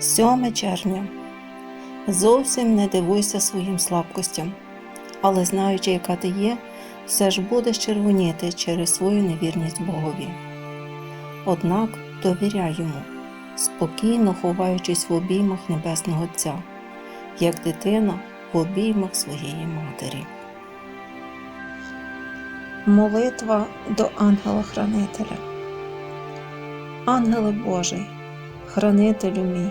7 червня. Зовсім не дивуйся своїм слабкостям, але знаючи, яка ти є, все ж будеш червоніти через свою невірність Богові. Однак довіряй йому, спокійно ховаючись в обіймах Небесного Отця, як дитина в обіймах своєї матері. Молитва до ангела-хранителя. Ангеле Божий, хранителю мій,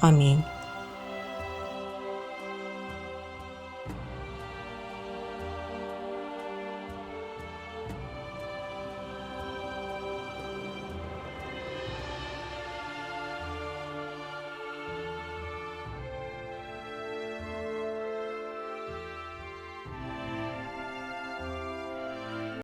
Амінь.